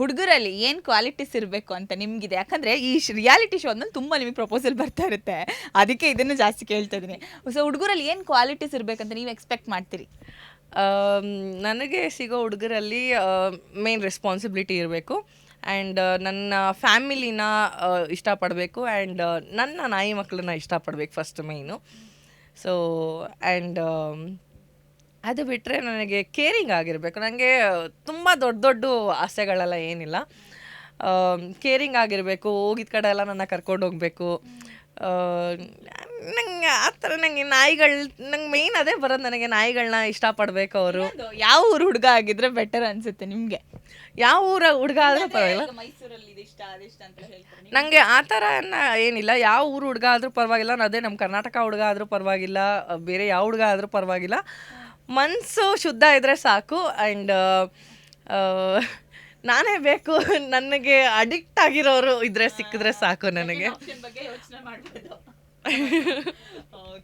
ಹುಡುಗರಲ್ಲಿ ಏನು ಕ್ವಾಲಿಟೀಸ್ ಇರಬೇಕು ಅಂತ ನಿಮಗಿದೆ? ಯಾಕಂದರೆ ಈ ರಿಯಾಲಿಟಿ ಶೋನಲ್ಲಿ ತುಂಬ ನಿಮಗೆ ಪ್ರಪೋಸಲ್ ಬರ್ತಾ ಇರುತ್ತೆ. ಅದಕ್ಕೆ ಇದನ್ನು ಜಾಸ್ತಿ ಕೇಳ್ತಾ ಇದ್ದೀನಿ. ಸೊ ಹುಡುಗರಲ್ಲಿ ಏನು ಕ್ವಾಲಿಟೀಸ್ ಇರಬೇಕಂತ ನೀವು ಎಕ್ಸ್ಪೆಕ್ಟ್ ಮಾಡ್ತೀರಿ? ನನಗೆ ಸಿಗೋ ಹುಡುಗರಲ್ಲಿ ಮೇನ್ ರೆಸ್ಪಾನ್ಸಿಬಿಲಿಟಿ ಇರಬೇಕು. ಆ್ಯಂಡ್ ನನ್ನ ಫ್ಯಾಮಿಲಿನ ಇಷ್ಟಪಡಬೇಕು. ಆ್ಯಂಡ್ ನನ್ನ ನಾಯಿ ಮಕ್ಕಳನ್ನ ಇಷ್ಟಪಡಬೇಕು ಫಸ್ಟ್ ಮೇಯ್ನು ಸೊ ಆ್ಯಂಡ್ ಅದು ಬಿಟ್ಟರೆ ನನಗೆ ಕೇರಿಂಗ್ ಆಗಿರಬೇಕು. ನನಗೆ ತುಂಬ ದೊಡ್ಡ ದೊಡ್ಡ ಆಸೆಗಳೆಲ್ಲ ಏನಿಲ್ಲ. ಕೇರಿಂಗ್ ಆಗಿರಬೇಕು ಹೋಗಿದ ಕಡೆ ಎಲ್ಲ ನನ್ನ ಕರ್ಕೊಂಡು ಹೋಗಬೇಕು. ನಂಗೆ ಆ ಥರ ನನಗೆ ನಾಯಿಗಳು ನಂಗೆ ಮೇಯ್ನ್ ಅದೇ ಬರೋದು ನನಗೆ ನಾಯಿಗಳನ್ನ ಇಷ್ಟಪಡಬೇಕು ಅವರು. ಯಾವ ಊರು ಹುಡುಗ ಆಗಿದ್ರೆ ಬೆಟರ್ ಅನಿಸುತ್ತೆ ನಿಮಗೆ? ಯಾವ ಊರ ಹುಡುಗ ಆದರೂ ಪರವಾಗಿಲ್ಲ. ನನಗೆ ಆ ಥರ ಏನಿಲ್ಲ. ಯಾವ ಊರು ಹುಡುಗ ಆದರೂ ಪರವಾಗಿಲ್ಲ. ಅದೇ ನಮ್ಮ ಕರ್ನಾಟಕ ಹುಡುಗ ಆದರೂ ಪರವಾಗಿಲ್ಲ. ಬೇರೆ ಯಾವ ಹುಡುಗ ಆದರೂ ಪರವಾಗಿಲ್ಲ. ಮನಸ್ಸು ಶುದ್ಧ ಇದ್ದರೆ ಸಾಕು ಆ್ಯಂಡ್ ನಾನೇ ಬೇಕು. ನನಗೆ ಅಡಿಕ್ಟ್ ಆಗಿರೋರು ಇದ್ರೆ ಸಿಕ್ಕಿದ್ರೆ ಸಾಕು ನನಗೆ. ಬಗ್ಗೆ ಯೋಚನೆ ಮಾಡ್ಬೋದು.